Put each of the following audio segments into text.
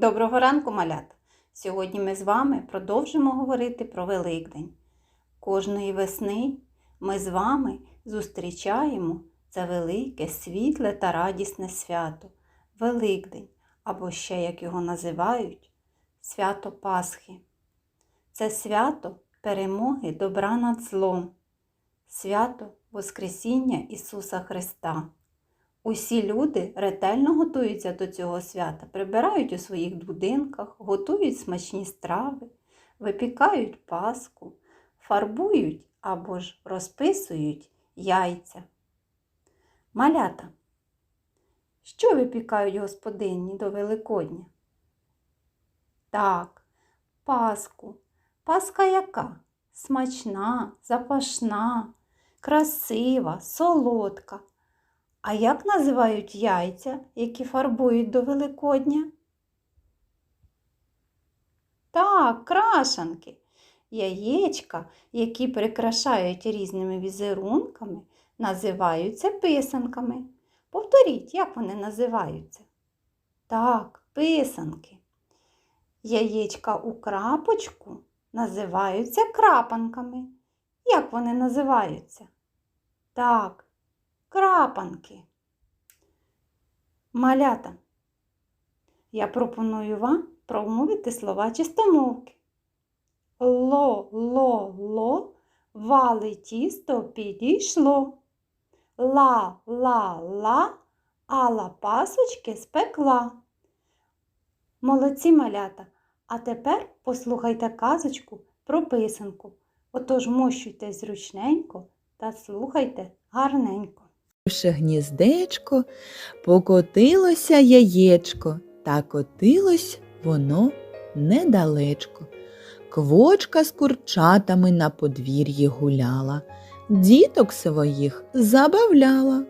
Доброго ранку, малята! Сьогодні ми з вами продовжимо говорити про Великдень. Кожної весни ми з вами зустрічаємо це велике, світле та радісне свято Великдень, або ще, як його називають, свято Пасхи. Це свято перемоги добра над злом, свято Воскресіння Ісуса Христа. Усі люди ретельно готуються до цього свята, прибирають у своїх будинках, готують смачні страви, випікають паску, фарбують або ж розписують яйця. Малята. Що випікають господині до Великодня? Так, паску. Паска яка? Смачна, запашна, красива, солодка. А як називають яйця, які фарбують до Великодня? Так, крашанки. Яєчка, які прикрашають різними візерунками, називаються писанками. Повторіть, як вони називаються? Так, писанки. Яєчка у крапочку називаються крапанками. Як вони називаються? Так, крапанки. Малята. Я пропоную вам промовити слова чистомовки. Ло, ло, ло, вали тісто підійшло. Ла, ла, ла, ала пасочки спекла. Молодці малята. А тепер послухайте казочку про писанку. Отож мощуйте зручненько та слухайте гарненько. Гніздечко, покотилося яєчко, та котилось воно недалечко. Квочка з курчатами на подвір'ї гуляла, діток своїх забавляла.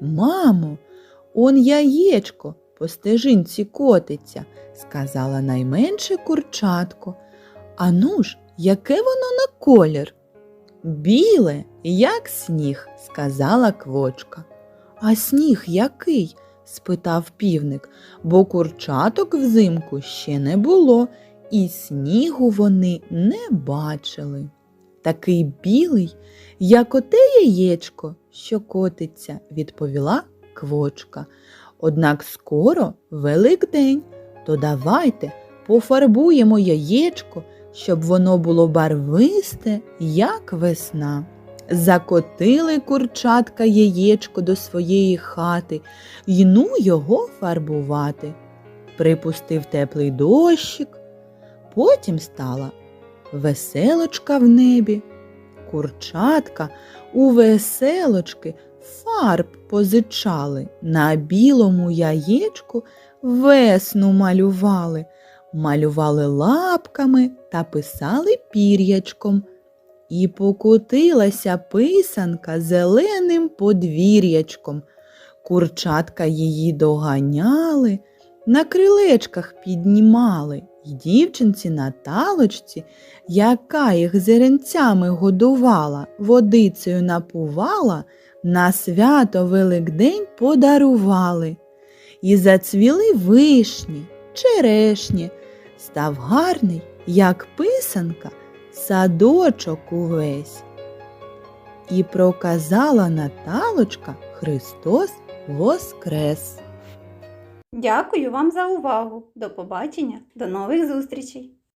Мамо, он яєчко по стежинці котиться, сказала найменше курчатко. Ану ж, яке воно на колір? Біле, як сніг, сказала квочка. А сніг який? спитав півник, бо курчаток взимку ще не було, і снігу вони не бачили. Такий білий, як оте яєчко, що котиться, відповіла квочка. Однак скоро Великдень, то давайте пофарбуємо яєчко щоб воно було барвисте, як весна. Закотили курчатка яєчко до своєї хати й ну його фарбувати. Припустив теплий дощик, потім стала веселочка в небі. Курчатка у веселочки фарб позичали, на білому яєчку весну малювали малювали лапками та писали пір'ячком. І покотилася писанка зеленим подвір'ячком. Курчатка її доганяли, на крилечках піднімали, й дівчинці на талочці, яка їх зеренцями годувала, водицею напувала, на свято Великдень подарували. І зацвіли вишні, черешні, став гарний, як писанка, садочок увесь. І проказала Наталочка Христос Воскрес. Дякую вам за увагу. До побачення, до нових зустрічей!